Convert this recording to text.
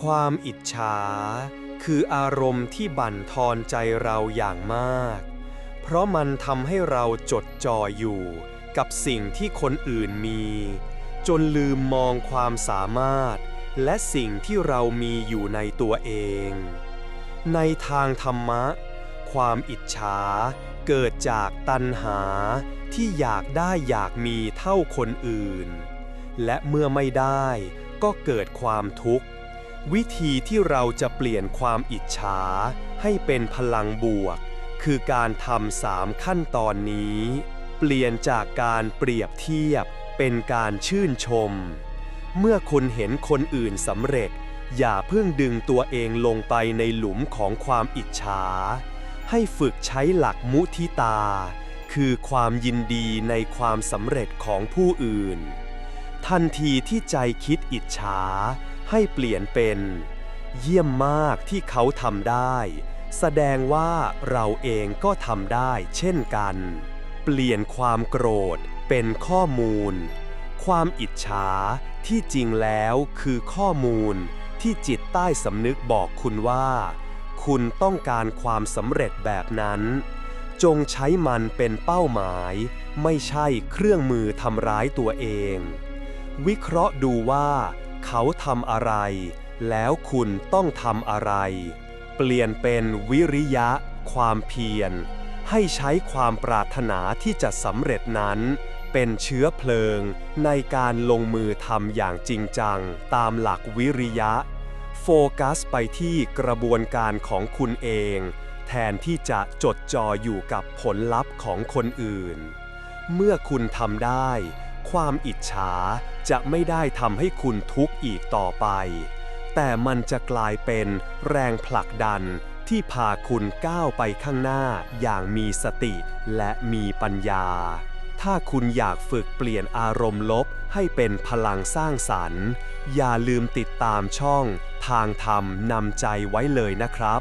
ความอิจฉา คืออารมณ์ที่บั่นทอนใจเราอย่างมาก เพราะมันทำให้เราจดจ่ออยู่กับสิ่งที่คนอื่นมี จนลืมมองความสามารถ และสิ่งที่เรามีอยู่ในตัวเอง ในทางธรรมะ ความอิจฉาเกิดจากตัณหาที่อยากได้อยากมีเท่าคนอื่น และเมื่อไม่ได้ก็เกิดความทุกข์ วิธีที่เราจะเปลี่ยนความอิจฉาให้เป็นพลังบวก คือการทำสามขั้นตอนนี้ เปลี่ยนจากการเปรียบเทียบเป็นการชื่นชม เมื่อคุณเห็นคนอื่นสำเร็จ อย่าเพิ่งดึงตัวเองลงไปในหลุมของความอิจฉา ให้ฝึกใช้หลักมุทิตา คือความยินดีในความสำเร็จของผู้อื่น ทันทีที่ใจคิดอิจฉา ให้เปลี่ยนเป็น เยี่ยมมากที่เขาทำได้ แสดงว่าเราเองก็ทำได้เช่นกัน เปลี่ยนความโกรธเป็นข้อมูล ความอิจฉาที่จริงแล้วคือข้อมูลที่จิตใต้สำนึกบอกคุณว่า คุณต้องการความสำเร็จแบบนั้น จงใช้มันเป็นเป้าหมาย ไม่ใช่เครื่องมือทำร้ายตัวเอง วิเคราะห์ดูว่า เขาทำอะไร แล้วคุณต้องทำอะไร เปลี่ยนเป็นวิริยะ ความเพียร ให้ใช้ความปรารถนาที่จะสำเร็จนั้น เป็นเชื้อเพลิง ในการลงมือทำอย่างจริงจัง ตามหลักวิริยะ โฟกัสไปที่กระบวนการของคุณเอง แทนที่จะจดจ่ออยู่กับผลลัพธ์ของคนอื่น เมื่อคุณทำได้ ความอิจฉาจะไม่ได้ทำให้คุณทุกข์อีกต่อไป แต่มันจะกลายเป็นแรงผลักดันที่พาคุณก้าวไปข้างหน้าอย่างมีสติและมีปัญญา ถ้าคุณอยากฝึกเปลี่ยนอารมณ์ลบให้เป็นพลังสร้างสรรค์ อย่าลืมติดตามช่อง ทางธรรมนำใจไว้เลยนะครับ